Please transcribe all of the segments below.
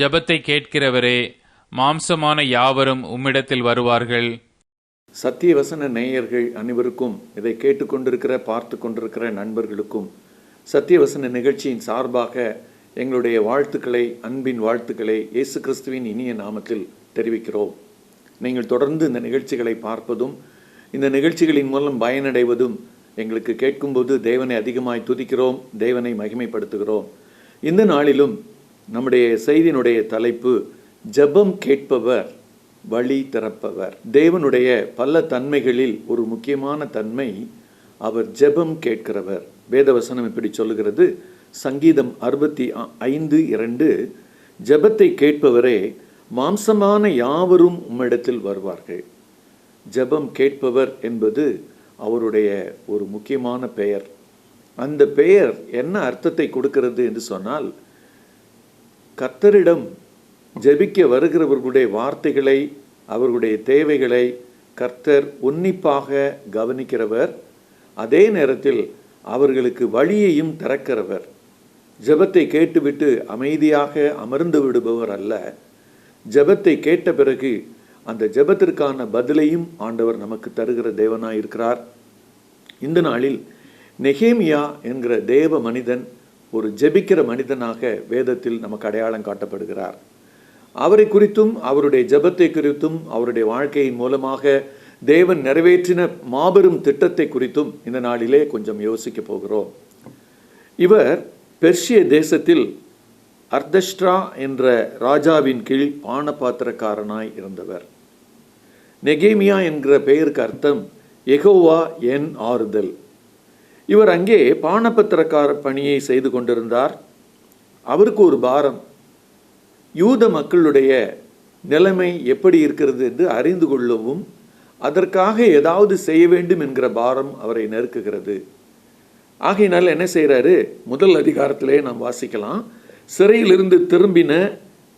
ஜெபத்தை கேட்கிறவரே மாம்சமான யாவரும் உம்மிடத்தில் வருவார்கள். சத்தியவசன நேயர்கள் அனைவருக்கும் இதை கேட்டுக்கொண்டிருக்கிற பார்த்து கொண்டிருக்கிற நண்பர்களுக்கும் சத்தியவசன நிகழ்ச்சியின் சார்பாக எங்களுடைய வாழ்த்துக்களை அன்பின் வாழ்த்துக்களை இயேசு கிறிஸ்துவின் இனிய நாமத்தில் தெரிவிக்கிறோம். நீங்கள் தொடர்ந்து இந்த நிகழ்ச்சிகளை பார்ப்பதும் இந்த நிகழ்ச்சிகளின் மூலம் பயனடைவதும் எங்களுக்கு கேட்கும்போது தேவனை அதிகமாய் துதிக்கிறோம் தேவனை மகிமைப்படுத்துகிறோம். இந்த நாளிலும் நம்முடைய செய்தியினுடைய தலைப்பு ஜெபம் கேட்பவர் வழி திறப்பவர். தேவனுடைய பல தன்மைகளில் ஒரு முக்கியமான தன்மை அவர் ஜெபம் கேட்கிறவர். வேதவசனம் இப்படி சொல்லுகிறது. சங்கீதம் அறுபத்தி ஐந்து இரண்டு ஜெபத்தை கேட்பவரே மாம்சமான யாவரும் உம்மிடத்தில் வருவார்கள். ஜெபம் கேட்பவர் என்பது அவருடைய ஒரு முக்கியமான பெயர். அந்த பெயர் என்ன அர்த்தத்தை கொடுக்கிறது என்று சொன்னால் கர்த்தரிடம் ஜெபிக்க வருகிறவர்களுடைய வார்த்தைகளை அவர்களுடைய தேவைகளை கர்த்தர் உன்னிப்பாக கவனிக்கிறவர். அதே நேரத்தில் அவர்களுக்கு வழியையும் திறக்கிறவர். ஜெபத்தை கேட்டுவிட்டு அமைதியாக அமர்ந்து விடுபவர் அல்ல. ஜெபத்தை கேட்ட பிறகு அந்த ஜெபத்திற்கான பதிலையும் ஆண்டவர் நமக்கு தருகிற தேவனாய் இருக்கிறார் இந்த நாளில் நெகேமியா என்கிற தேவ மனிதன் ஒரு ஜெபிக்கிற மனிதனாக வேதத்தில் நமக்கு அடையாளம் காட்டப்படுகிறார். அவரை குறித்தும் அவருடைய ஜெபத்தை குறித்தும் அவருடைய வாழ்க்கையின் மூலமாக தேவன் நிறைவேற்றின மாபெரும் திட்டத்தை குறித்தும் இந்த நாளிலே கொஞ்சம் யோசிக்க போகிறோம். இவர் பெர்ஷிய தேசத்தில் அர்தஷ்ட்ரா என்ற ராஜாவின் கீழ் பானபாத்திரக்காரனாய் இருந்தவர். நெகேமியா என்கிற பெயருக்கு அர்த்தம் எகோவா என் ஆறுதல். இவர் அங்கே பானபத்திரக்கார பணியை செய்து கொண்டிருந்தார். அவருக்கு ஒரு பாரம். யூத மக்களுடைய நிலைமை எப்படி இருக்கிறது என்று அறிந்து கொள்ளவும் அதற்காக ஏதாவது செய்ய வேண்டும் என்கிற பாரம் அவரை நெருக்குகிறது. ஆகையினால் என்ன செய்கிறாரு முதல் அதிகாரத்திலே நாம் வாசிக்கலாம். சிறையிலிருந்து திரும்பின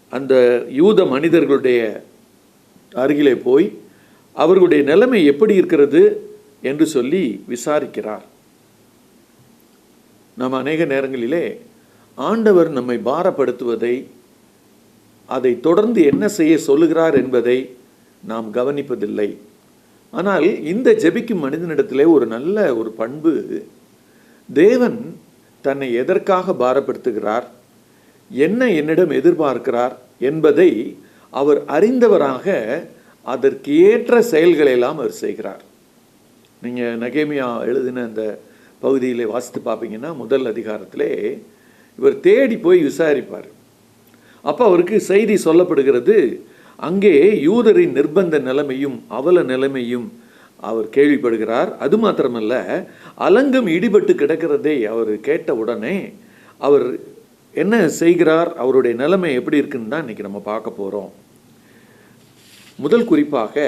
அந்த யூத மனிதர்களுடைய அருகிலே போய் அவர்களுடைய நிலைமை எப்படி இருக்கிறது என்று சொல்லி விசாரிக்கிறார். நாம் அநேக நேரங்களிலே ஆண்டவர் நம்மை பாரப்படுத்துவதை அதை தொடர்ந்து என்ன செய்ய சொல்லுகிறார் என்பதை நாம் கவனிப்பதில்லை. ஆனால் இந்த ஜெபிக்கும் மனிதனிடத்திலே ஒரு நல்ல ஒரு பண்பு தேவன் தன்னை எதற்காக பாரப்படுத்துகிறார் என்ன என்னிடம் எதிர்பார்க்கிறார் என்பதை அவர் அறிந்தவராக அதற்கு ஏற்ற செயல்களெல்லாம் அவர் செய்கிறார். நீங்கள் நகேமியா எழுதின அந்த பகுதியில் வாசித்து பார்ப்பீங்கன்னா முதல் அதிகாரத்திலே இவர் தேடி போய் விசாரிப்பார். அப்போ அவருக்கு செய்தி சொல்லப்படுகிறது அங்கே யூதரின் நிர்பந்த நிலைமையும் அவல நிலைமையும் அவர் கேள்விப்படுகிறார். அது மாத்திரமல்ல அலங்கம் இடிபட்டு கிடக்கிறதை அவர் கேட்ட உடனே அவர் என்ன செய்கிறார் அவருடைய நிலைமை எப்படி இருக்குன்னு தான் இன்றைக்கி நம்ம பார்க்க போகிறோம் முதல் குறிப்பாக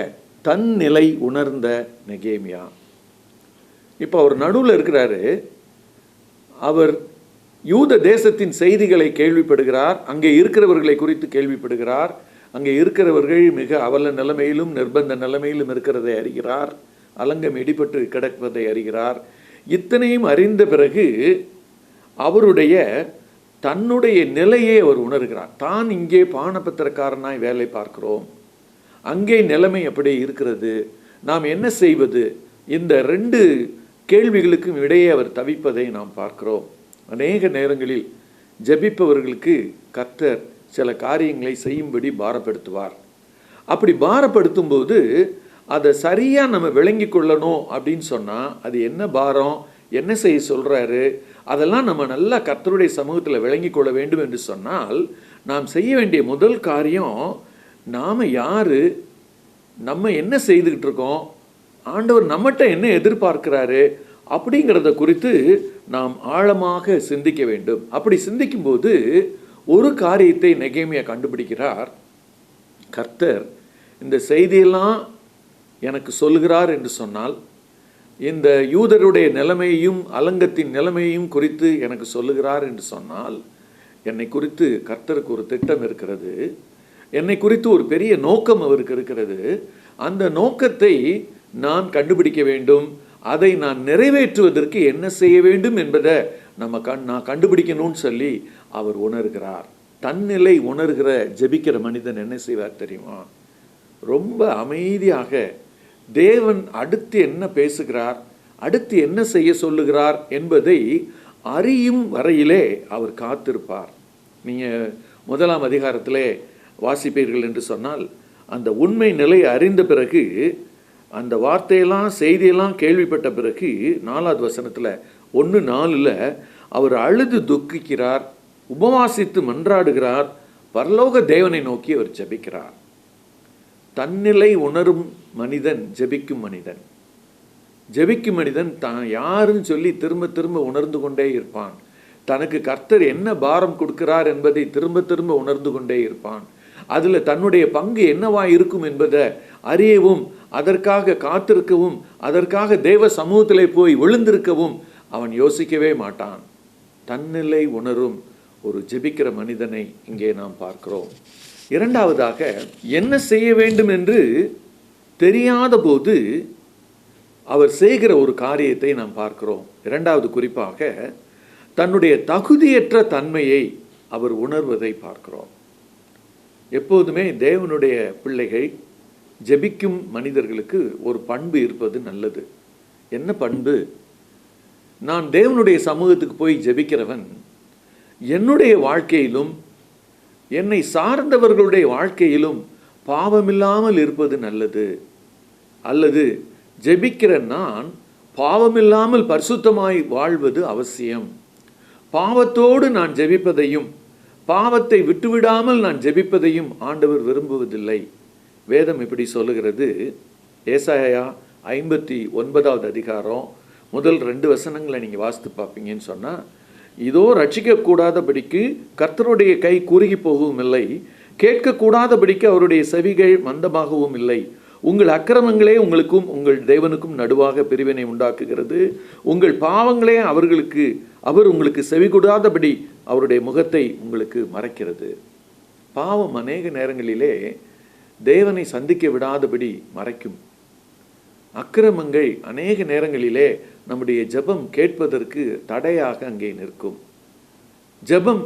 தன் நிலை உணர்ந்த நெகேமியா. இப்போ அவர் நடுவில் இருக்கிறாரு. அவர் யூத தேசத்தின் செய்திகளை கேள்விப்படுகிறார். அங்கே இருக்கிறவர்களை குறித்து கேள்விப்படுகிறார். அங்கே இருக்கிறவர்கள் மிக அவல நிலைமையிலும் நிர்பந்த நிலைமையிலும் இருக்கிறதை அறிகிறார். அலங்கம் இடிபட்டு கிடப்பதை அறிகிறார். இத்தனையும் அறிந்த பிறகு அவருடைய தன்னுடைய நிலையை அவர் உணர்கிறார். தான் இங்கே பானபத்திரக்காரனாய் வேலை பார்க்கிறோம். அங்கே நிலைமை அப்படியே இருக்கிறது. நாம் என்ன செய்வது? இந்த ரெண்டு கேள்விகளுக்கும் இடையே அவர் தவிப்பதை நாம் பார்க்கிறோம். அநேக நேரங்களில் ஜபிப்பவர்களுக்கு கர்த்தர் சில காரியங்களை செய்யும்படி பாரப்படுத்துவார். அப்படி பாரப்படுத்தும் போது அதை சரியாக நம்ம விளங்கி கொள்ளணும் அப்படின்னு சொன்னால் அது என்ன பாரம் என்ன செய்ய சொல்கிறாரு அதெல்லாம் நம்ம நல்லா கர்த்தருடைய சமூகத்தில் விளங்கி கொள்ள வேண்டும் என்று சொன்னால் நாம் செய்ய வேண்டிய முதல் காரியம் நாம் யார் நம்ம என்ன செய்துக்கிட்டு இருக்கோம் ஆண்டவர் நம்மகிட்ட என்ன எதிர்பார்க்கிறாரு அப்படிங்கிறத குறித்து நாம் ஆழமாக சிந்திக்க வேண்டும். அப்படி சிந்திக்கும்போது ஒரு காரியத்தை நெகேமியா கண்டுபிடிக்கிறார். கர்த்தர் இந்த செய்தியெல்லாம் எனக்கு சொல்லுகிறார் என்று சொன்னால் இந்த யூதருடைய நிலைமையையும் அலங்கத்தின் நிலைமையும் குறித்து எனக்கு சொல்லுகிறார் என்று சொன்னால் என்னை குறித்து கர்த்தருக்கு ஒரு திட்டம் இருக்கிறது. என்னை குறித்து ஒரு பெரிய நோக்கம் அவருக்கு இருக்கிறது. அந்த நோக்கத்தை நான் கண்டுபிடிக்க வேண்டும். அதை நான் நிறைவேற்றுவதற்கு என்ன செய்ய வேண்டும் என்பதை நம்ம கண் நான் கண்டுபிடிக்கணும்னு சொல்லி அவர் உணர்கிறார். தன்னிலை உணர்கிற ஜெபிக்கிற மனிதன் என்ன செய்வார் தெரியுமா? ரொம்ப அமைதியாக தேவன் அடுத்து என்ன பேசுகிறார் அடுத்து என்ன செய்ய சொல்லுகிறார் என்பதை அறியும் வரையிலே அவர் காத்திருப்பார். நீங்கள் முதலாம் அதிகாரத்திலே வாசிப்பீர்கள் என்று சொன்னால் அந்த உண்மை நிலை அறிந்த பிறகு அந்த வார்த்தையெல்லாம் செய்தியெல்லாம் கேள்விப்பட்ட பிறகு நாலாவது வசனத்தில் ஒன்று நாலில் அவர் அழுது துக்கிக்கிறார் உபவாசித்து மன்றாடுகிறார் பரலோக தேவனை நோக்கி அவர் ஜெபிக்கிறார். தன்னிலை உணரும் மனிதன் ஜெபிக்கும் மனிதன். ஜெபிக்கும் மனிதன் தான் யாருன்னு சொல்லி திரும்ப திரும்ப உணர்ந்து கொண்டே இருப்பான். தனக்கு கர்த்தர் என்ன பாரம் கொடுக்கிறார் என்பதை திரும்ப திரும்ப உணர்ந்து கொண்டே இருப்பான். அதில் தன்னுடைய பங்கு என்னவா இருக்கும் என்பதை அறியவும் அதற்காக காத்திருக்கவும் அதற்காக தேவ சமூகத்திலே போய் விழுந்திருக்கவும் அவன் யோசிக்கவே மாட்டான். தன்னிலை உணரும் ஒரு ஜெபிக்கிற மனிதனை இங்கே நாம் பார்க்கிறோம். இரண்டாவதாக என்ன செய்ய வேண்டும் என்று தெரியாத போது அவர் செய்கிற ஒரு காரியத்தை நாம் பார்க்கிறோம். இரண்டாவது குறிப்பாக தன்னுடைய தகுதியற்ற தன்மையை அவர் உணர்வதை பார்க்கிறோம். எப்போதுமே தேவனுடைய பிள்ளைகள் ஜெபிக்கும் மனிதர்களுக்கு ஒரு பண்பு இருப்பது நல்லது. என்ன பண்பு? நான் தேவனுடைய சமூகத்துக்கு போய் ஜெபிக்கிறவன் என்னுடைய வாழ்க்கையிலும் என்னை சார்ந்தவர்களுடைய வாழ்க்கையிலும் பாவமில்லாமல் இருப்பது நல்லது. அல்லது ஜெபிக்கிற நான் பாவமில்லாமல் பரிசுத்தமாய் வாழ்வது அவசியம். பாவத்தோடு நான் ஜெபிப்பதையும் பாவத்தை விட்டுவிடாமல் நான் ஜெபிப்பதையும் ஆண்டவர் விரும்புவதில்லை. வேதம் இப்படி சொல்லுகிறது. ஏசாயா ஐம்பத்தி ஒன்பதாவது அதிகாரம் முதல் ரெண்டு வசனங்களை நீங்கள் வாசித்து பார்ப்பீங்கன்னு சொன்னால் இதோ ரட்சிக்கக்கூடாதபடிக்கு கர்த்தருடைய கை குறுகி போகவும் இல்லை கேட்கக்கூடாதபடிக்கு அவருடைய செவிகள் மந்தமாகவும் இல்லை. உங்கள் அக்கிரமங்களே உங்களுக்கும் உங்கள் தேவனுக்கும் நடுவாக பிரிவினை உண்டாக்குகிறது. உங்கள் பாவங்களே அவர்களுக்கு அவர் உங்களுக்கு செவி கொடாதபடி அவருடைய முகத்தை உங்களுக்கு மறைக்கிறது. பாவம் அநேக நேரங்களிலே தேவனை சந்திக்க விடாதபடி மறைக்கும். அக்கிரமங்கள் அநேக நேரங்களிலே நம்முடைய ஜெபம் கேட்பதற்கு தடையாக அங்கே நிற்கும். ஜெபம்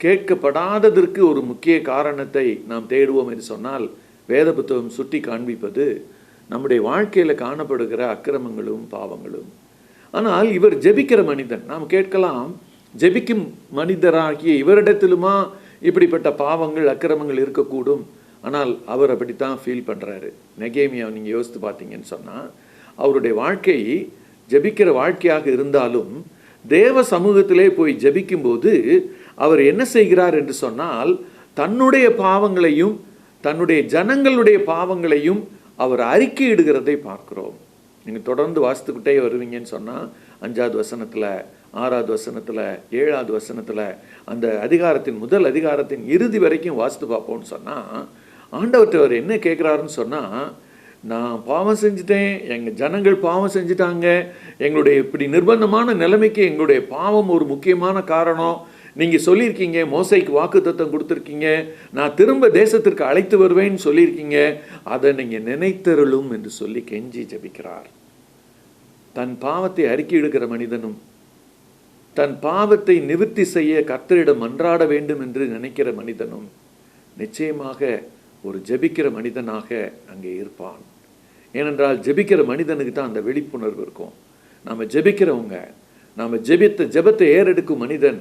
கேட்கப்படாததற்கு ஒரு முக்கிய காரணத்தை நாம் தேடுவோம் என்று சொன்னால் வேத புத்தகம் சுட்டி காண்பிப்பது நம்முடைய வாழ்க்கையில் காணப்படுகிற அக்கிரமங்களும் பாவங்களும். ஆனால் இவர் ஜெபிக்கிற மனிதன் நாம் கேட்கலாம் ஜெபிக்கும் மனிதராகிய இவரிடத்திலுமா இப்படிப்பட்ட பாவங்கள் அக்கிரமங்கள் இருக்கக்கூடும்? ஆனால் அவர் அப்படித்தான் ஃபீல் பண்ணுறாரு நெகேமியா நீங்கள் யோசித்து பார்த்தீங்கன்னு சொன்னால் அவருடைய வாழ்க்கை ஜெபிக்கிற வாழ்க்கையாக இருந்தாலும் தேவ சமூகத்திலே போய் ஜெபிக்கும்போது அவர் என்ன செய்கிறார் என்று சொன்னால் தன்னுடைய பாவங்களையும் தன்னுடைய ஜனங்களுடைய பாவங்களையும் அவர் அறிக்கையிடுகிறதை பார்க்கிறோம். நீங்கள் தொடர்ந்து வாசித்துக்கிட்டே வருவீங்கன்னு சொன்னால் அஞ்சாவது வசனத்தில் ஆறாவது வசனத்தில் ஏழாவது வசனத்தில் அந்த அதிகாரத்தின் முதல் அதிகாரத்தின் இறுதி வரைக்கும் வாசித்து பார்ப்போம்னு சொன்னால் ஆண்டவர்கிட்ட அவர் என்ன கேட்குறாருன்னு சொன்னால் நான் பாவம் செஞ்சுட்டேன் எங்கள் ஜனங்கள் பாவம் செஞ்சுட்டாங்க எங்களுடைய இப்படி நிர்பந்தமான நிலைமைக்கு எங்களுடைய பாவம் ஒரு முக்கியமான காரணம். நீங்கள் சொல்லியிருக்கீங்க மோசைக்கு வாக்குத்தத்தம் கொடுத்துருக்கீங்க நான் திரும்ப தேசத்திற்கு அழைத்து வருவேன்னு சொல்லியிருக்கீங்க அதை நீங்கள் நினைத்தருளும் என்று சொல்லி கெஞ்சி ஜெபிக்கிறார். தன் பாவத்தை அறிக்கையிடுகிற மனிதனும் தன் பாவத்தை நிவர்த்தி செய்ய கர்த்தரிடம் மன்றாட வேண்டும் என்று நினைக்கிற மனிதனும் நிச்சயமாக ஒரு ஜெபிக்கிற மனிதனாக அங்கே இருப்பான். ஏனென்றால் ஜெபிக்கிற மனிதனுக்கு தான் அந்த விழிப்புணர்வு இருக்கும். நாம் ஜெபிக்கிறவங்க நாம் ஜெபித்த ஜெபத்தை ஏறெடுக்கும் மனிதன்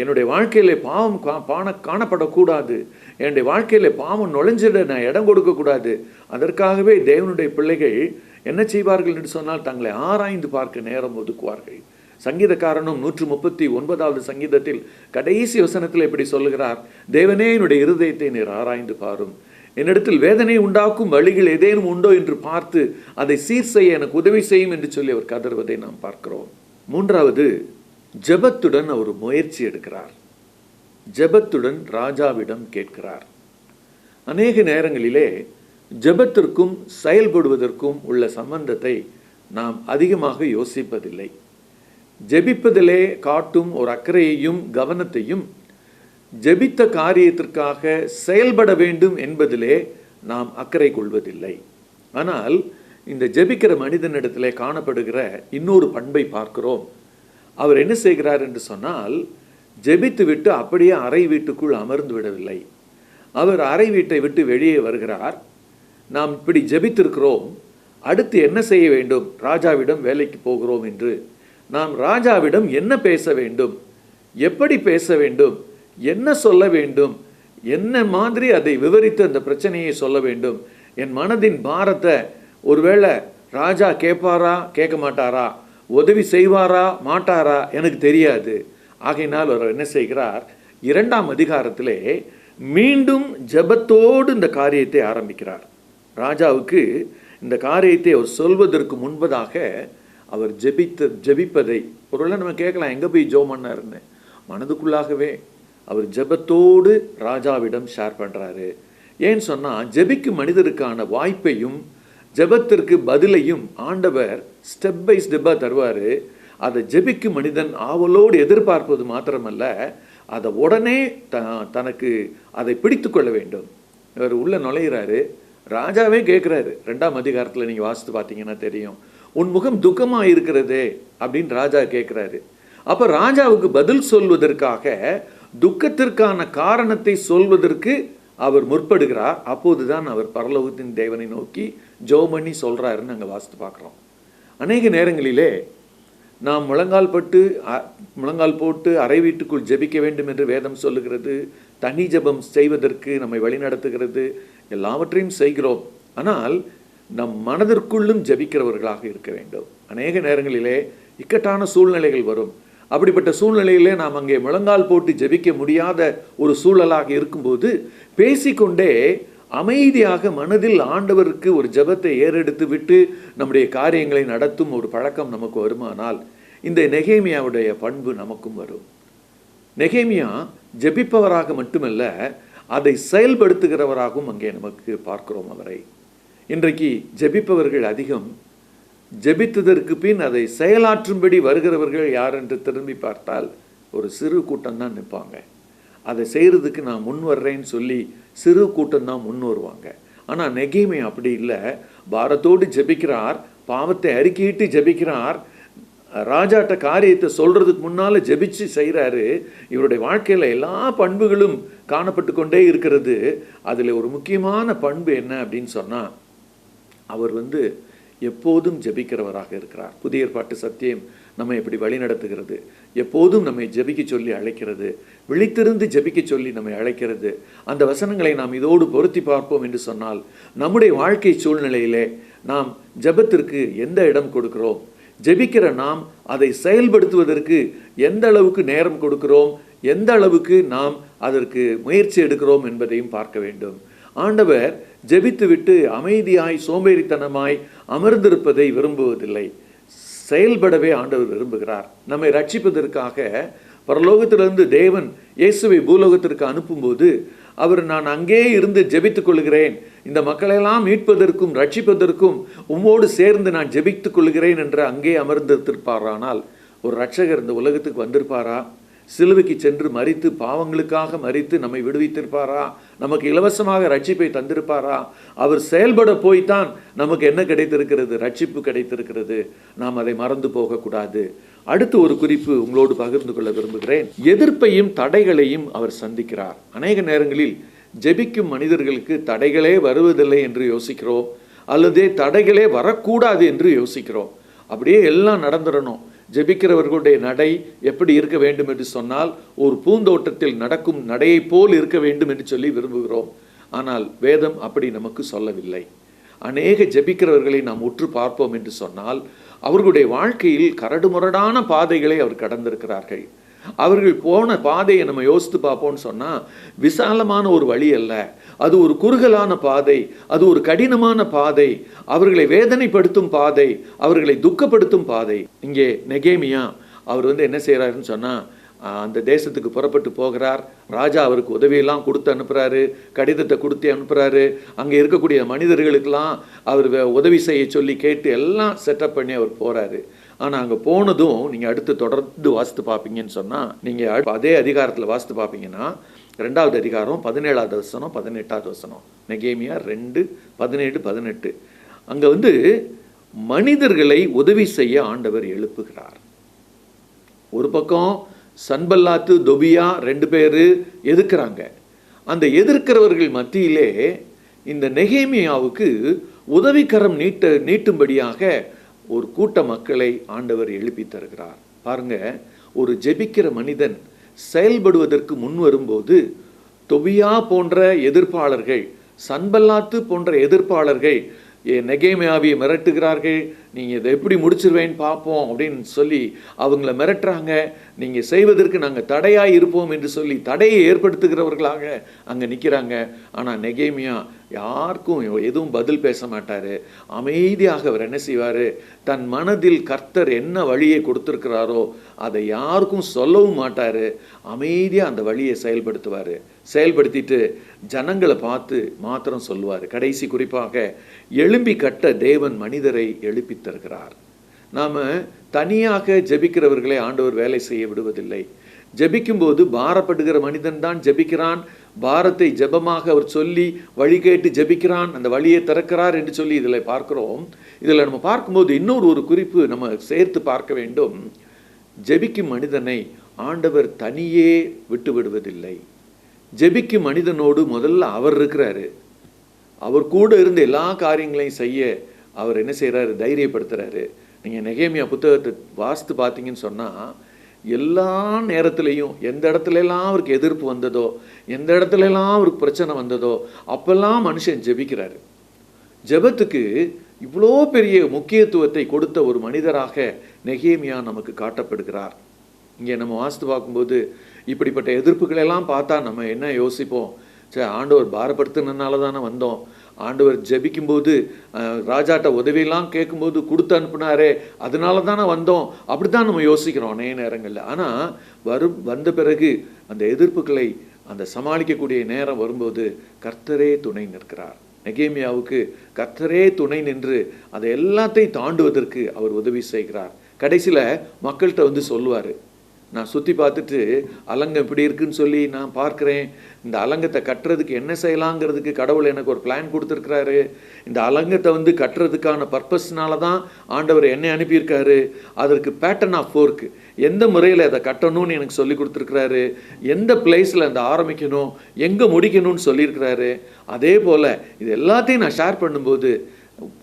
என்னுடைய வாழ்க்கையில பாவம் கா பான காணப்படக்கூடாது. என்னுடைய வாழ்க்கையில் பாவம் நுழைஞ்சிட நான் இடம் கொடுக்கக்கூடாது. அதற்காகவே தேவனுடைய பிள்ளைகள் என்ன செய்வார்கள் என்று சொன்னால் தங்களை ஆராய்ந்து பார்க்க நேரம் ஒதுக்குவார்கள். சங்கீதக்காரனும் நூற்று முப்பத்தி ஒன்பதாவது சங்கீதத்தில் கடைசி வசனத்தில் இப்படி சொல்லுகிறார் தேவனே என்னுடைய இருதயத்தை நீர் ஆராய்ந்து பாரும். என்னிடத்தில் வேதனை உண்டாக்கும் வழிகள் ஏதேனும் உண்டோ என்று பார்த்து அதை சீர் செய்ய எனக்கு உதவி செய்யும் என்று சொல்லி அவர் கதறுவதை நாம் பார்க்கிறோம். மூன்றாவது ஜெபத்துடன் அவர் முயற்சி எடுக்கிறார். ஜெபத்துடன் ராஜாவிடம் கேட்கிறார். அநேக நேரங்களிலே ஜெபத்திற்கும் செயல்படுவதற்கும் உள்ள சம்பந்தத்தை நாம் அதிகமாக யோசிப்பதில்லை. ஜெபிப்பதிலே காட்டும் ஒரு அக்கறையையும் கவனத்தையும் ஜெபித்த காரியத்திற்காக செயல்பட வேண்டும் என்பதிலே நாம் அக்கறை கொள்வதில்லை. ஆனால் இந்த ஜெபிக்கிற மனிதனிடத்திலே காணப்படுகிற இன்னொரு பண்பை பார்க்கிறோம். அவர் என்ன செய்கிறார் என்று சொன்னால் ஜெபித்து விட்டு அப்படியே அறை வீட்டுக்குள் அமர்ந்து விடவில்லை. அவர் அறை வீட்டை விட்டு வெளியே வருகிறார். நாம் இப்படி ஜெபித்திருக்கிறோம். அடுத்து என்ன செய்ய வேண்டும்? ராஜாவிடம் வேலைக்கு போகிறோம் என்று. நாம் ராஜாவிடம் என்ன பேச வேண்டும்? எப்படி பேச வேண்டும்? என்ன சொல்ல வேண்டும்? என்ன மாதிரி அதை விவரித்து அந்த பிரச்சனையை சொல்ல வேண்டும்? என் மனதின் பாரத்தை ஒருவேளை ராஜா கேட்பாரா கேட்க மாட்டாரா? உதவி செய்வாரா மாட்டாரா? எனக்கு தெரியாது. ஆகையினால் அவர் என்ன செய்கிறார்? இரண்டாம் அதிகாரத்திலே மீண்டும் ஜெபத்தோடு இந்த காரியத்தை ஆரம்பிக்கிறார். ராஜாவுக்கு இந்த காரியத்தை அவர் சொல்வதற்கு முன்பதாக அவர் ஜெபித்த ஜெபிப்பதை ஒருவேளை நம்ம கேட்கலாம் எங்கே போய் ஜோ பண்ணாருன்னு? மனதுக்குள்ளாகவே அவர் ஜெபத்தோடு ராஜாவிடம் ஷேர் பண்ணுறாரு ஏன்னு சொன்னால் ஜெபிக்கு மனிதருக்கான வாய்ப்பையும் ஜெபத்திற்கு பதிலையும் ஆண்டவர் ஸ்டெப் பை ஸ்டெப்பாக தருவார். அதை ஜெபிக்கு மனிதன் ஆவலோடு எதிர்பார்ப்பது மாத்திரமல்ல அதை உடனே த தனக்கு அதை பிடித்து கொள்ள வேண்டும். இவர் உள்ளே நுழையிறாரு. ராஜாவே கேட்குறாரு ரெண்டாம் அதிகாரத்தில் நீங்கள் வாசித்து பார்த்தீங்கன்னா தெரியும். உன் முகம் துக்கமாக இருக்கிறதே அப்படின்னு ராஜா கேட்குறாரு அப்போ ராஜாவுக்கு பதில் சொல்வதற்காக துக்கத்திற்கான காரணத்தை சொல்வதற்கு அவர் முற்படுகிறார். அப்போதுதான் அவர் பரலோகத்தின் தேவனை நோக்கி ஜோமணி சொல்கிறாருன்னு நாங்கள் வாசித்து பார்க்குறோம். அநேக நேரங்களிலே நாம் முழங்கால் பட்டு அ- முழங்கால் போட்டு அறை வீட்டுக்குள் ஜெபிக்க வேண்டும் என்று வேதம் சொல்லுகிறது. தனி ஜெபம் செய்வதற்கு நம்மை வழிநடத்துகிறது எல்லாவற்றையும் செய்கிறோம். ஆனால் நம் மனதிற்குள்ளும் ஜெபிக்கிறவர்களாக இருக்க வேண்டும். அநேக நேரங்களிலே இக்கட்டான சூழ்நிலைகள் வரும். அப்படிப்பட்ட சூழ்நிலையிலே நாம் அங்கே முழங்கால் போட்டு ஜெபிக்க முடியாத ஒரு சூழலாக இருக்கும்போது பேசிக்கொண்டே அமைதியாக மனதில் ஆண்டவருக்கு ஒரு ஜெபத்தை ஏறெடுத்து விட்டு நம்முடைய காரியங்களை நடத்தும் ஒரு பழக்கம் நமக்கு வருமானால் இந்த நெகேமியாவுடைய பண்பு நமக்கும் வரும். நெகேமியா ஜெபிப்பவராக மட்டுமல்ல அதை செயல்படுத்துகிறவராகவும் அங்கே நமக்கு பார்க்கிறோம் அவரை. இன்றைக்கு ஜெபிப்பவர்கள் அதிகம் ஜெபித்ததற்கு பின் அதை செயலாற்றும்படி வருகிறவர்கள் யார் என்று திரும்பி பார்த்தால் ஒரு சிறு கூட்டம் தான் நிற்பாங்க. அதை செய்கிறதுக்கு நான் முன் வர்றேன்னு சொல்லி சிறு கூட்டம் தான் முன் வருவாங்க. ஆனால் நெகேமே அப்படி இல்லை. பாரத்தோடு ஜெபிக்கிறார் பாவத்தை அறிக்கையிட்டு ஜெபிக்கிறார். ராஜாட்ட காரியத்தை சொல்றதுக்கு முன்னால ஜெபிச்சு செய்கிறாரு இவருடைய வாழ்க்கையில எல்லா பண்புகளும் காணப்பட்டு கொண்டே இருக்கிறது. அதுல ஒரு முக்கியமான பண்பு என்ன அப்படின்னு சொன்னா அவர் வந்து எப்போதும் ஜெபிக்கிறவராக இருக்கிறார். புதிய ஏற்பாட்டு சத்தியம் நம்மை எப்படி வழிநடத்துகிறது எப்போதும் நம்மை ஜெபிக்க சொல்லி அழைக்கிறது. விழித்திருந்து ஜபிக்க சொல்லி நம்மை அழைக்கிறது. அந்த வசனங்களை நாம் இதோடு பொருத்தி பார்ப்போம் என்று சொன்னால் நம்முடைய வாழ்க்கை சூழ்நிலையிலே நாம் ஜெபத்திற்கு எந்த இடம் கொடுக்கிறோம்? ஜெபிக்கிற நாம் அதை செயல்படுத்துவதற்கு எந்த அளவுக்கு நேரம் கொடுக்கிறோம்? எந்த அளவுக்கு நாம் அதற்கு முயற்சி எடுக்கிறோம் என்பதையும் பார்க்க வேண்டும். ஆண்டவர் ஜெபித்துவிட்டு அமைதியாய் சோம்பேறித்தனமாய் அமர்ந்திருப்பதை விரும்புவதில்லை. செயல்படவே ஆண்டவர் விரும்புகிறார். நம்மை ரட்சிப்பதற்காக பரலோகத்திலிருந்து தேவன் இயேசுவை பூலோகத்திற்கு அனுப்பும்போது அவர் நான் அங்கே இருந்து ஜெபித்துக் கொள்கிறேன். இந்த மக்களையெல்லாம் மீட்பதற்கும் ரட்சிப்பதற்கும் உம்மோடு சேர்ந்து நான் ஜெபித்துக் கொள்கிறேன் என்று அங்கே அமர்ந்திருப்பாரானால் ஒரு ரட்சகர் இந்த உலகத்துக்கு வந்திருப்பாரா? சிலுவைக்கு சென்று மறித்து பாவங்களுக்காக மறித்து நம்மை விடுவித்திருப்பாரா? நமக்கு இலவசமாக ரட்சிப்பை தந்திருப்பாரா? அவர் செயல்பட போய்த்தான் நமக்கு என்ன கிடைத்திருக்கிறது? ரட்சிப்பு கிடைத்திருக்கிறது. நாம் அதை மறந்து போகக்கூடாது. அடுத்து ஒரு குறிப்பு உங்களோடு பகிர்ந்து கொள்ள விரும்புகிறேன். எதிர்ப்பையும் தடைகளையும் அவர் சந்திக்கிறார். அநேக நேரங்களில் ஜெபிக்கும் மனிதர்களுக்கு தடைகளே வருவதில்லை என்று யோசிக்கிறோம். அல்லது தடைகளே வரக்கூடாது என்று யோசிக்கிறோம். அப்படியே எல்லாம் நடந்துடணும். ஜெபிக்கிறவர்களுடைய நடை எப்படி இருக்க வேண்டும் என்று சொன்னால் ஒரு பூந்தோட்டத்தில் நடக்கும் நடையைப் போல் இருக்க வேண்டும் என்று சொல்லி விரும்புகிறோம். ஆனால் வேதம் அப்படி நமக்கு சொல்லவில்லை. அநேக ஜெபிக்கிறவர்களை நாம் உற்று பார்ப்போம் என்று சொன்னால் அவர்களுடைய வாழ்க்கையில் கரடுமுரடான பாதைகளை அவர் கடந்திருக்கிறார்கள். அவர்கள் போன பாதையை நம்ம யோசித்து பார்ப்போம்னு சொன்னால் விசாலமான ஒரு வழி அல்ல. அது ஒரு குறுகலான பாதை அது ஒரு கடினமான பாதை அவர்களை வேதனைப்படுத்தும் பாதை அவர்களை துக்கப்படுத்தும் பாதை. இங்கே நெகேமியா அவர் வந்து என்ன செய்கிறாருன்னு சொன்னால் அந்த தேசத்துக்கு புறப்பட்டு போகிறார். ராஜா அவருக்கு உதவியெல்லாம் கொடுத்து அனுப்புகிறாரு கடிதத்தை கொடுத்து அனுப்புகிறாரு அங்கே இருக்கக்கூடிய மனிதர்களுக்கெல்லாம் அவர் உதவி செய்ய சொல்லி கேட்டு எல்லாம் செட்டப் பண்ணி அவர் போகிறாரு ஆனால் அங்கே போனதும் நீங்கள் அடுத்து தொடர்ந்து வாசித்து பார்ப்பீங்கன்னு சொன்னால் நீங்கள் அதே அதிகாரத்தில் வாசித்து பார்ப்பீங்கன்னா ரெண்டாவது அதிகாரம் பதினேழாவது வசனம் பதினெட்டாவது வசனம். நெகேமியா ரெண்டு பதினேழு பதினெட்டு. அங்கே வந்து மனிதர்களை உதவி செய்ய ஆண்டவர் எழுப்புகிறார். ஒரு பக்கம் சன்பல்லாத்து தொபியா ரெண்டு பேர் எதிர்க்கிறாங்க. அந்த எதிர்க்கிறவர்கள் மத்தியிலே இந்த நெகேமியாவுக்கு உதவிக்கரம் நீட்ட நீட்டும்படியாக ஒரு கூட்ட மக்களை ஆண்டவர் எழுப்பி தருகிறார். பாருங்க ஒரு ஜெபிக்கிற மனிதன் செயல்படுவதற்கு முன் வரும்போது தொபியா போன்ற எதிர்ப்பாளர்கள் சன்பல்லாத்து போன்ற எதிர்ப்பாளர்கள் எ- நெகேமியாவியை மிரட்டுகிறார்கள் நீங்கள் இதை எப்படி முடிச்சிருவேன்னு பார்ப்போம் அப்படின்னு சொல்லி அவங்கள மிரட்டுறாங்க. நீங்கள் செய்வதற்கு நாங்கள் தடையாக இருப்போம் என்று சொல்லி தடையை ஏற்படுத்துகிறவர்களாக அங்கே நிற்கிறாங்க ஆனால் நெகேமியா யாருக்கும் எதுவும் பதில் பேச மாட்டார். அமைதியாக அவர் என்ன செய்வார்? தன் மனதில் கர்த்தர் என்ன வழியை கொடுத்துருக்கிறாரோ அதை யாருக்கும் சொல்லவும் மாட்டார். அமைதியாக அந்த வழியை செயல்படுத்துவார். செயல்படுத்திட்டு ஜனங்களை பார்த்து மாத்திரம் சொல்லுவார். கடைசி குறிப்பாக எழும்பி கட்ட தேவன் மனிதரை எழுப்பி தருகிறார். நாம் தனியாக ஜெபிக்கிறவர்களை ஆண்டவர் வேலை செய்ய விடுவதில்லை. ஜெபிக்கும்போது பாரப்படுகிற மனிதன் தான் ஜெபிக்கிறான். பாரத்தை ஜெபமாக அவர் சொல்லி வழி கேட்டு ஜெபிக்கிறான் அந்த வழியை திறக்கிறார் என்று சொல்லி இதில் பார்க்கிறோம். இதில் நம்ம பார்க்கும்போது இன்னொரு ஒரு குறிப்பு நம்ம சேர்த்து பார்க்க வேண்டும். ஜெபிக்கும் மனிதனை ஆண்டவர் தனியே விட்டு விடுவதில்லை. ஜெபிக்கும் மனிதனோடு முதல்ல அவர் இருக்கிறாரு. அவர் கூட இருந்து எல்லா காரியங்களையும் செய்ய அவர் என்ன செய்கிறாரு தைரியப்படுத்துறாரு. நீங்கள் நெகேமியா புத்தகத்தை வாஸ்து பார்த்தீங்கன்னு சொன்னால் எல்லா நேரத்திலையும் எந்த இடத்துல எல்லாம் அவருக்கு எதிர்ப்பு வந்ததோ எந்த இடத்துல எல்லாம் அவருக்கு பிரச்சனை வந்ததோ அப்பெல்லாம் மனுஷன் ஜெபிக்கிறாரு. ஜெபத்துக்கு இவ்வளோ பெரிய முக்கியத்துவத்தை கொடுத்த ஒரு மனிதராக நெகேமியா நமக்கு காட்டப்படுகிறார். இங்கே நம்ம வாசித்து பார்க்கும்போது இப்படிப்பட்ட எதிர்ப்புகளெல்லாம் பார்த்தா நம்ம என்ன யோசிப்போம்? சே ஆண்டவர் பாரப்படுத்தினால தானே வந்தோம். ஆண்டவர் ஜெபிக்கும்போது ராஜாட்ட உதவியெல்லாம் கேட்கும்போது கொடுத்து அனுப்புனாரே அதனால தானே வந்தோம். அப்படி தான் நம்ம யோசிக்கிறோம் அநேக நேரங்களில். ஆனால் வரும் வந்த பிறகு அந்த எதிர்ப்புகளை அந்த சமாளிக்கக்கூடிய நேரம் வரும்போது கர்த்தரே துணை நிற்கிறார். நெகேமியாவுக்கு கர்த்தரே துணை நின்று அதை எல்லாத்தையும் தாண்டுவதற்கு அவர் உதவி செய்கிறார். கடைசியில் மக்கள்கிட்ட வந்து சொல்லுவார் நான் சுற்றி பார்த்துட்டு அலங்கம் இப்படி இருக்குன்னு சொல்லி நான் பார்க்குறேன். இந்த அலங்கத்தை கட்டுறதுக்கு என்ன செய்யலாங்கிறதுக்கு கடவுள் எனக்கு ஒரு பிளான் கொடுத்துருக்கிறாரு. இந்த அலங்கத்தை வந்து கட்டுறதுக்கான பர்பஸ்னால தான் ஆண்டவர் என்னை அனுப்பியிருக்காரு. அதற்கு பேட்டர்ன் ஆஃப் ஒர்க் எந்த முறையில் அதை கட்டணும்னு எனக்கு சொல்லி கொடுத்துருக்கிறாரு. எந்த பிளேஸில் அந்த ஆரம்பிக்கணும்? எங்கே முடிக்கணும்னு சொல்லியிருக்கிறாரு. அதே போல் இது எல்லாத்தையும் நான் ஷேர் பண்ணும்போது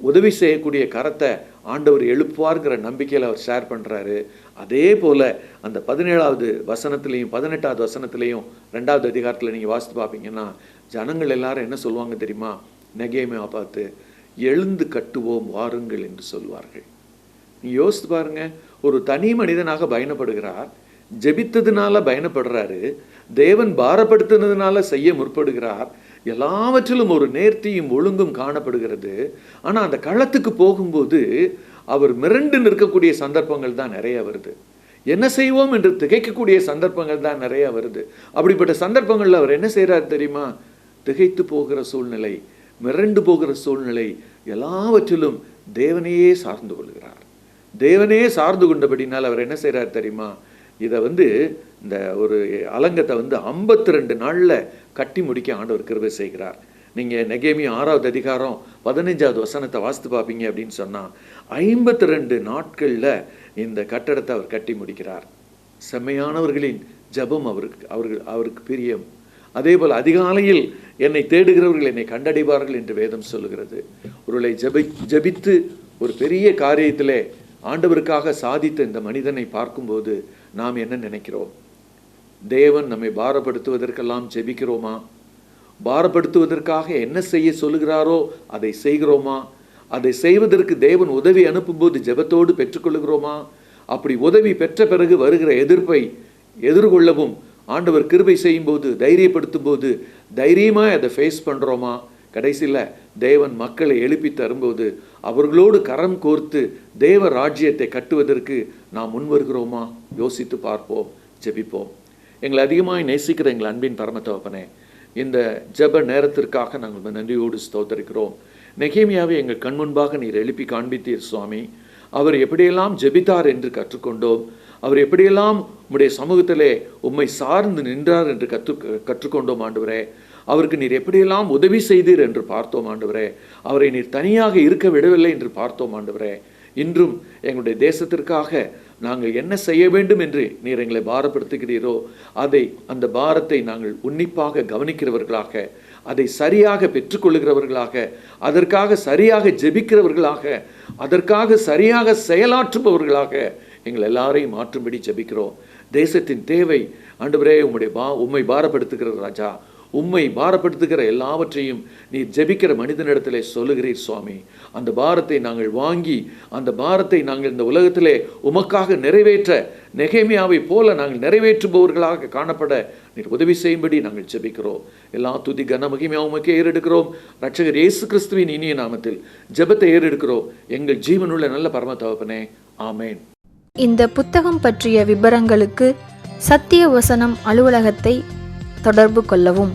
உதவி செய்யக்கூடிய கரத்தை ஆண்டவர் எழுப்புவார்ங்கிற நம்பிக்கையில் அவர் ஷேர் பண்ணுறாரு அதே போல் அந்த பதினேழாவது வசனத்துலேயும் பதினெட்டாவது வசனத்துலேயும் ரெண்டாவது அதிகாரத்தில் நீங்கள் வாசித்து பார்ப்பீங்கன்னா ஜனங்கள் எல்லாரும் என்ன சொல்லுவாங்க தெரியுமா? நெகேமியா பார்த்து எழுந்து கட்டுவோம் வாருங்கள் என்று சொல்வார்கள். நீ யோசித்து பாருங்க ஒரு தனி மனிதனாக பயணப்படுகிறார் ஜெபித்ததுனால பயணப்படுறாரு தேவன் பாரப்படுத்தினதுனால செய்ய முற்படுகிறார் எல்லாவற்றிலும் ஒரு நேர்த்தியும் ஒழுங்கும் காணப்படுகிறது. ஆனா அந்த களத்துக்கு போகும்போது அவர் மிரண்டு நிற்கக்கூடிய சந்தர்ப்பங்கள் தான் நிறைய வருது. என்ன செய்வோம் என்று திகைக்கக்கூடிய சந்தர்ப்பங்கள் தான் நிறைய வருது. அப்படிப்பட்ட சந்தர்ப்பங்களில் அவர் என்ன செய்கிறார் தெரியுமா? திகைத்து போகிற சூழ்நிலை மிரண்டு போகிற சூழ்நிலை எல்லாவற்றிலும் தேவனையே சார்ந்து கொள்கிறார். தேவனே சார்ந்து கொண்டபடினால் அவர் என்ன செய்கிறார் தெரியுமா? இதை வந்து இந்த ஒரு அலங்கத்தை வந்து ஐம்பத்தி ரெண்டு நாளில் கட்டி முடிக்க ஆண்டவர் கிருபை செய்கிறார். நீங்கள் நெகேமி ஆறாவது அதிகாரம் பதினஞ்சாவது வசனத்தை வாசித்து பார்ப்பீங்க அப்படின்னு சொன்னால் ஐம்பத்தி ரெண்டு நாட்களில் இந்த கட்டடத்தை அவர் கட்டி முடிக்கிறார். செம்மையானவர்களின் ஜெபம் அவருக்கு அவர்கள் அவருக்கு பிரியம். அதே போல் அதிகாலையில் என்னை தேடுகிறவர்கள் என்னை கண்டடைவார்கள் என்று வேதம் சொல்லுகிறது. ஒருவளை ஜெபி ஜெபித்து ஒரு பெரிய காரியத்திலே ஆண்டவருக்காக சாதித்த இந்த மனிதனை பார்க்கும்போது நாம் என்ன நினைக்கிறோம்? தேவன் நம்மை பாரப்படுத்துவதற்கெல்லாம் ஜெபிக்கிறோமா? பாரப்படுத்துவதற்காக என்ன செய்ய சொல்லுகிறாரோ அதை செய்கிறோமா? அதை செய்வதற்கு தேவன் உதவி அனுப்பும்போது ஜெபத்தோடு பெற்றுக்கொள்கிறோமா அப்படி உதவி பெற்ற பிறகு வருகிற எதிர்ப்பை எதிர்கொள்ளவும் ஆண்டவர் கிருபை செய்யும்போது தைரியப்படுத்தும் போது தைரியமாக அதை ஃபேஸ் பண்ணுறோமா கடைசியில் தேவன் மக்களை எழுப்பி தரும்போது அவர்களோடு கரம் கோர்த்து தேவ ராஜ்யத்தை கட்டுவதற்கு நாம் முன் வருகிறோமா யோசித்து பார்ப்போம் ஜெபிப்போம். எங்களை அதிகமாக நேசிக்கிற எங்கள் அன்பின் பரமத்தவப்பனே இந்த ஜெப நேரத்திற்காக நாங்கள் நன்றியோடு ஸ்தோத்தரிக்கிறோம். நெகேமியாவை எங்கள் கண் முன்பாக நீர் எழுப்பி காண்பித்தீர் சுவாமி. அவர் எப்படியெல்லாம் ஜெபித்தார் என்று கற்றுக்கொண்டோம். அவர் எப்படியெல்லாம் உம்முடைய சமூகத்திலே உம்மை சார்ந்து நின்றார் என்று கற்று கற்றுக்கொண்டோம் ஆண்டவரே. அவருக்கு நீர் எப்படியெல்லாம் உதவி செய்தீர் என்று பார்த்தோம் ஆண்டவரே. அவரை நீர் தனியாக இருக்க விடவில்லை என்று பார்த்தோம் ஆண்டவரே. இன்றும் எங்களுடைய தேசத்திற்காக நாங்கள் என்ன செய்ய வேண்டும் என்று நீர் எங்களை பாரப்படுத்துகிறீரோ அதை அந்த பாரத்தை நாங்கள் உன்னிப்பாக கவனிக்கிறவர்களாக அதை சரியாக பெற்றுக்கொள்ளுகிறவர்களாக அதற்காக சரியாக ஜெபிக்கிறவர்களாக அதற்காக சரியாக செயலாற்றுபவர்களாக எங்கள் எல்லாரையும் மாற்றும்படி ஜெபிக்கிறோம். தேசத்தின் தேவை ஆண்டு உம்முடைய பா உம்மை பாரப்படுத்துகிற ராஜா. உம்மை பாரப்படுத்துகிற எல்லாவற்றையும் நீர் ஜெபிக்கிற மனிதனிடத்திலே சொல்லுகிறீர் சுவாமி. அந்த பாரத்தை நாங்கள் வாங்கி அந்த பாரத்தை நாங்கள் இந்த உலகத்திலே உமக்காக நிறைவேற்ற நெகேமியாவை போல நாங்கள் நிறைவேற்றுபவர்களாக காணப்பட நீர் உதவி செய்யும்படி நாங்கள் ஜெபிக்கிறோம். எல்லா துதி கன மகிமையாக உமக்கே ஏறெடுக்கிறோம். ரட்சகர் இயேசு கிறிஸ்துவின் இனிய நாமத்தில் ஜெபத்தை ஏறெடுக்கிறோம். எங்கள் ஜீவனுள்ள நல்ல பரம தகப்பனே ஆமேன். இந்த புத்தகம் பற்றிய விபரங்களுக்கு சத்திய வசனம் அலுவலகத்தை தொடர்பு கொள்ளவும்.